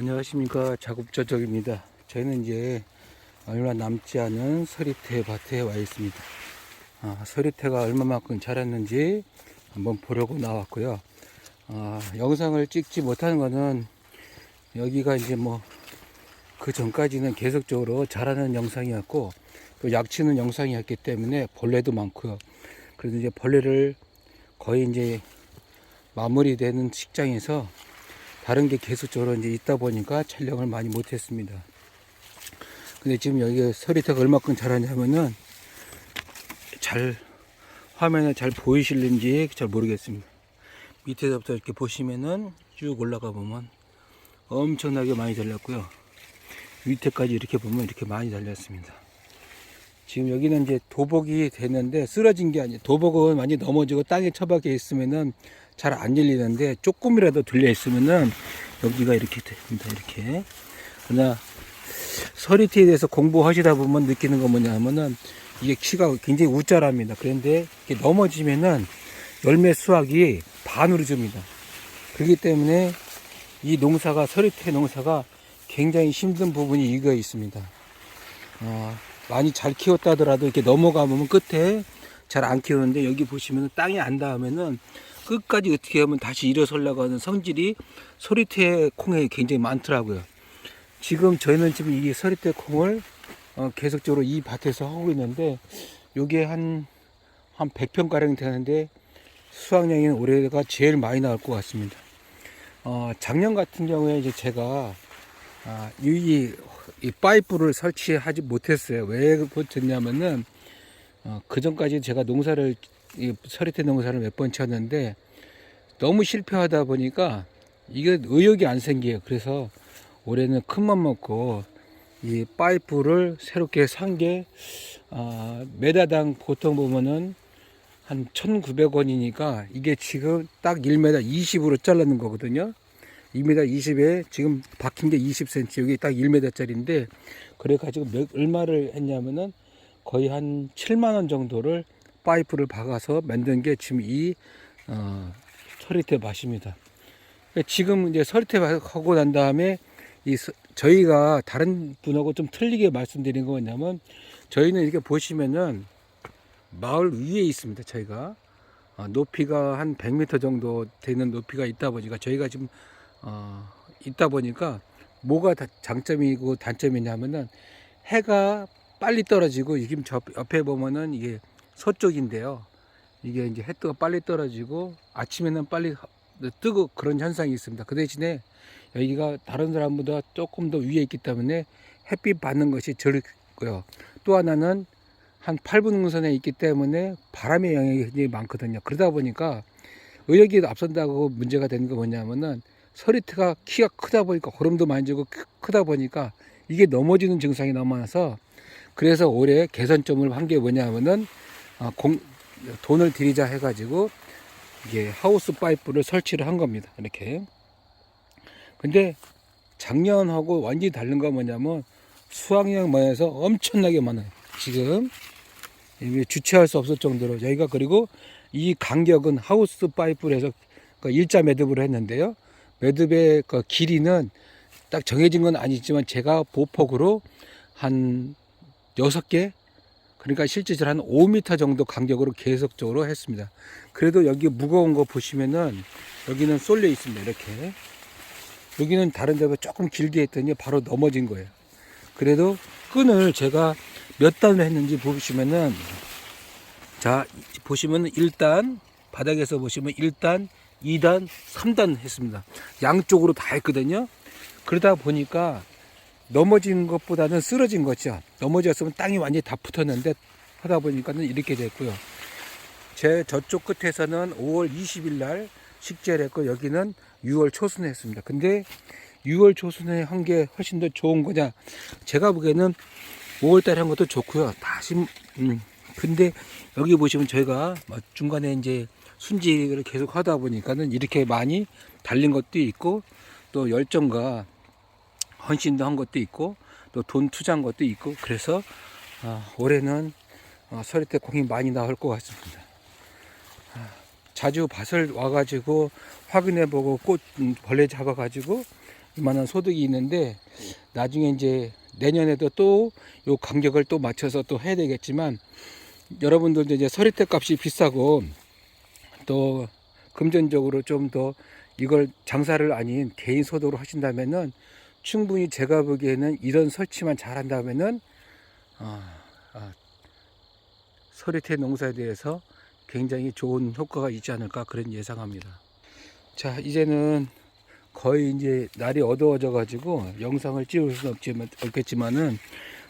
안녕하십니까. 작업저적입니다. 저희는 이제 얼마 남지 않은 서리태 밭에 와 있습니다. 아, 서리태가 얼마만큼 자랐는지 한번 보려고 나왔고요. 아, 영상을 찍지 못하는 거는 여기가 이제 뭐 그 전까지는 계속적으로 자라는 영상이었고 또 약치는 영상이었기 때문에 벌레도 많고요. 그래서 이제 벌레를 거의 이제 마무리되는 직장에서 다른 게 계속적으로 이제 있다 보니까 촬영을 많이 못했습니다. 근데 지금 여기 서리태가 얼마큼 자랐냐면은 잘 화면에 잘 보이실는지 잘 모르겠습니다. 밑에서부터 이렇게 보시면은 쭉 올라가 보면 엄청나게 많이 달렸고요. 밑에까지 이렇게 보면 이렇게 많이 달렸습니다. 지금 여기는 이제 도복이 됐는데 쓰러진 게 아니에요. 도복은 많이 넘어지고 땅에 처박혀 있으면은 잘 안 열리는데 조금이라도 들려 있으면은 여기가 이렇게 됩니다. 이렇게. 그러나 서리티에 대해서 공부하시다 보면 느끼는 건 뭐냐면은 이게 키가 굉장히 우짜랍니다. 그런데 이렇게 넘어지면은 열매 수확이 반으로 줍니다. 그렇기 때문에 이 농사가 서리태 농사가 굉장히 힘든 부분이 이거 있습니다. 어, 많이 잘 키웠다 하더라도 이렇게 넘어가면 끝에 잘 안 키우는데 여기 보시면 땅이 안 닿으면은 끝까지 어떻게 하면 다시 일어서려고 하는 성질이 서리태 콩에 굉장히 많더라고요. 지금 저희는 지금 이 서리태 콩을 어, 계속적으로 이 밭에서 하고 있는데 요게 한, 한 100평 가량 되는데 수확량이 올해가 제일 많이 나올 것 같습니다. 어, 작년 같은 경우에 이제 제가 아, 이, 이 파이프를 설치하지 못했어요. 왜 못했냐면은 어, 그 전까지 제가 농사를 이 서리태 농사를 몇 번 쳤는데 너무 실패하다 보니까 이게 의욕이 안 생겨요. 그래서 올해는 큰맘 먹고 이 파이프를 새롭게 산게 아, 메다당 보통 보면은 한 1,900원이니까 이게 지금 딱 1m 20으로 잘라는 거거든요. 2m 20에 지금 박힌 게 20cm 여기 딱 1m짜리인데 그래가지고 몇, 얼마를 했냐면은 거의 한 7만 원 정도를 파이프를 박아서 만든 게 지금 이 어, 서리태 밭입니다. 지금 이제 서리태 하고 난 다음에 이 서- 저희가 다른 분하고 좀 틀리게 말씀드린 거 뭐냐면 저희는 이렇게 보시면은 마을 위에 있습니다. 저희가 어, 높이가 한 100m 정도 되는 높이가 있다 보니까 저희가 지금 어, 있다 보니까 뭐가 다- 장점이고 단점이냐면은 해가 빨리 떨어지고 지금 저 옆에 보면은 이게 서쪽인데요. 이게 이제 해가 빨리 떨어지고 아침에는 빨리 뜨고 그런 현상이 있습니다. 그 대신에 여기가 다른 사람보다 조금 더 위에 있기 때문에 햇빛 받는 것이 적고요. 또 하나는 한 8분 능선에 있기 때문에 바람의 영향이 굉장히 많거든요. 그러다 보니까 의욕이 앞선다고 문제가 되는 게 뭐냐면은 서리트가 키가 크다 보니까 고름도 많이 지고 크- 크다 보니까 이게 넘어지는 증상이 많아서 그래서 올해 개선점을 한 게 뭐냐면은 아, 공, 돈을 들이자 해가지고 이게 하우스 파이프를 설치를 한 겁니다. 이렇게. 근데 작년하고 완전히 다른 건 뭐냐면 수확량 면에서 엄청나게 많아요. 지금 이게 주체할 수 없을 정도로 여기가 그리고 이 간격은 하우스 파이프를 해서 그 일자 매듭으로 했는데요. 매듭의 그 길이는 딱 정해진 건 아니지만 제가 보폭으로 한 여섯 개 그러니까 실제로 한 5m 정도 간격으로 계속적으로 했습니다. 그래도 여기 무거운 거 보시면은 여기는 쏠려 있습니다. 이렇게. 여기는 다른 데보다 조금 길게 했더니 바로 넘어진 거예요. 그래도 끈을 제가 몇 단을 했는지 보시면은 자, 보시면은 1단 바닥에서 보시면 1단, 2단, 3단 했습니다. 양쪽으로 다 했거든요. 그러다 보니까 넘어진 것보다는 쓰러진 거죠. 넘어졌으면 땅이 완전히 다 붙었는데 하다 보니까는 이렇게 됐고요. 제 저쪽 끝에서는 5월 20일 날 식재를 했고 여기는 6월 초순에 했습니다. 근데 6월 초순에 한 게 훨씬 더 좋은 거냐? 제가 보기에는 5월 달에 한 것도 좋고요. 다시 음 근데 여기 보시면 저희가 뭐 중간에 이제 순지를 계속 하다 보니까는 이렇게 많이 달린 것도 있고 또 열정과 헌신도 한 것도 있고 또 돈 투자한 것도 있고 그래서 아, 올해는 어, 서리태 공이 많이 나올 것 같습니다. 아, 자주 밭을 와가지고 확인해보고 꽃 음, 벌레 잡아가지고 이만한 소득이 있는데 나중에 이제 내년에도 또 요 간격을 또 맞춰서 또 해야 되겠지만 여러분들도 이제 서리태 값이 비싸고 또 금전적으로 좀 더 이걸 장사를 아닌 개인 소득으로 하신다면은 충분히 제가 보기에는 이런 설치만 잘한다면은 아, 아, 서리태 농사에 대해서 굉장히 좋은 효과가 있지 않을까 그런 예상합니다. 자 이제는 거의 이제 날이 어두워져 가지고 영상을 찍을 수는 없지만 없겠지만은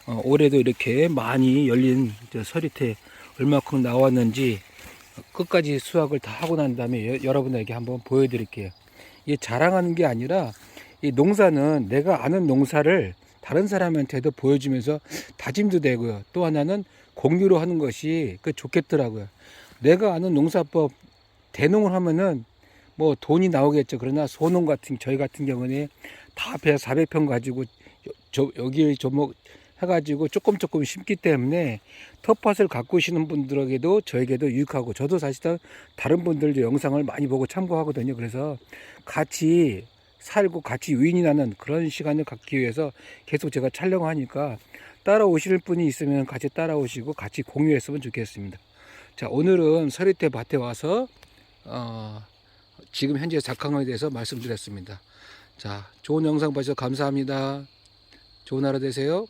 어, 올해도 이렇게 많이 열린 저 서리태 얼마큼 나왔는지 끝까지 수확을 다 하고 난 다음에 여, 여러분에게 한번 보여드릴게요. 이게 자랑하는 게 아니라 이 농사는 내가 아는 농사를 다른 사람한테도 보여주면서 다짐도 되고요. 또 하나는 공유로 하는 것이 그 좋겠더라고요. 내가 아는 농사법 대농을 하면은 뭐 돈이 나오겠죠. 그러나 소농 같은 저희 같은 경우는 다배 400평 가지고 저 여기 조목 해가지고 조금 조금 심기 때문에 텃밭을 가꾸시는 분들에게도 저에게도 유익하고 저도 사실은 다른 분들도 영상을 많이 보고 참고하거든요. 그래서 같이 살고 같이 유인이 나는 그런 시간을 갖기 위해서 계속 제가 촬영하니까 따라오실 분이 있으면 같이 따라오시고 같이 공유했으면 좋겠습니다. 자 오늘은 서리태 밭에 와서 어, 지금 현재 작황에 대해서 말씀드렸습니다. 자 좋은 영상 봐주셔서 감사합니다. 좋은 하루 되세요.